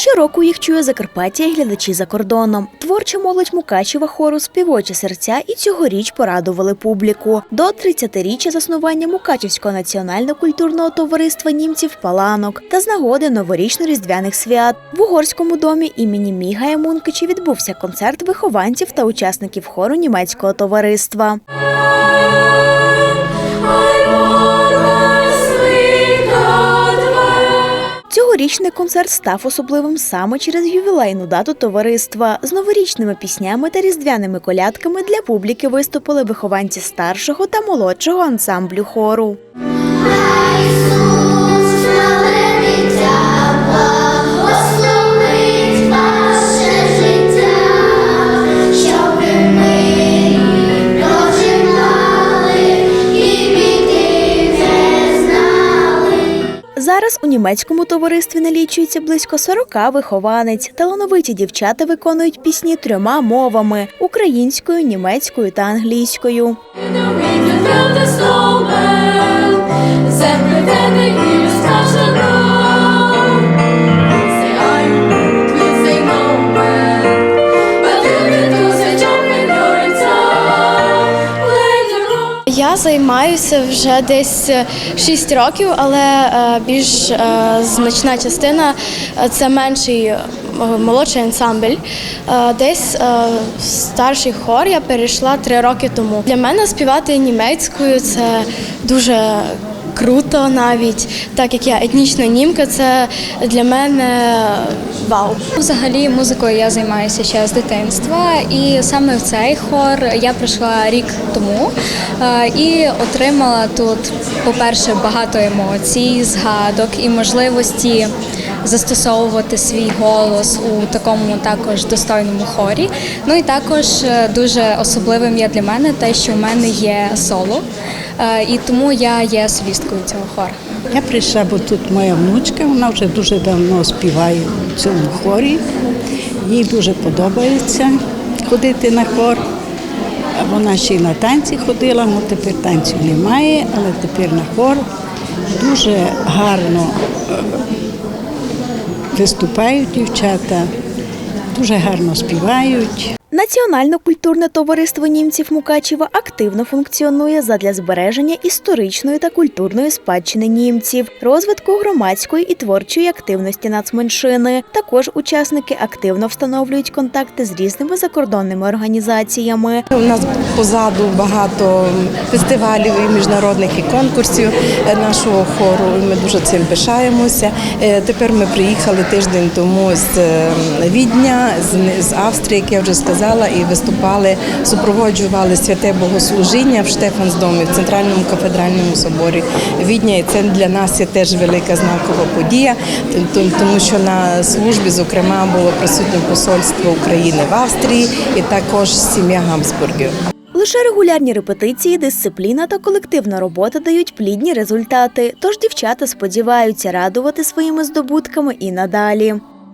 Щороку їх чує Закарпаття і глядачі за кордоном. Творча молодь Мукачева хору співочі серця і цьогоріч порадували публіку. До 30-річчя заснування Мукачівського національно-культурного товариства німців Паланок та з нагоди новорічно-різдвяних свят в угорському домі імені Мігая Мункичі відбувся концерт вихованців та учасників хору німецького товариства. Цьогорічний концерт став особливим саме через ювілейну дату товариства. З новорічними піснями та різдвяними колядками для публіки виступили вихованці старшого та молодшого ансамблю хору. У німецькому товаристві налічується близько 40 вихованець. Талановиті дівчата виконують пісні трьома мовами українською, німецькою та англійською. Я займаюся вже десь 6 років, але е, більш е, значна частина е, це менший е, молодший ансамбль. Е, Десь е, старший хор я перейшла 3 роки тому. Для мене співати німецькою це дуже круто навіть, так як я етнічна німка, це для мене вау. Взагалі музикою я займаюся ще з дитинства, і саме в цей хор я прийшла рік тому е, і отримала тут, по-перше, багато емоцій, згадок і можливості застосовувати свій голос у такому також достойному хорі. Ну і також е, дуже особливим є для мене те, що в мене є соло, і тому я є солісткою цього хору. Я прийшла, бо тут моя внучка, вона вже дуже давно співає в цьому хорі. Їй дуже подобається ходити на хор. Вона ще й на танці ходила, ну тепер танців немає, але тепер на хор дуже гарно е, виступають дівчата, дуже гарно співають. Національно-культурне товариство німців Мукачева активно функціонує задля збереження історичної та культурної спадщини німців, розвитку громадської і творчої активності нацменшини. Також учасники активно встановлюють контакти з різними закордонними організаціями. У нас позаду багато фестивалів і міжнародних і конкурсів нашого хору. Ми дуже цим пишаємося. Е, Тепер ми приїхали тиждень тому з е, Відня, з Австрії, як я вже сказала, і виступали, супроводжували святе богослужіння в Штефансдомі, в центральному кафедральному соборі Відня. І це для нас є теж велика знакова подія, тому що на службі, зокрема, було присутнє посольство України в Австрії і також сім'я Габсбургів. Лише регулярні репетиції, дисципліна та колективна робота дають плідні результати. Тож дівчата сподіваються радувати своїми здобутками і надалі.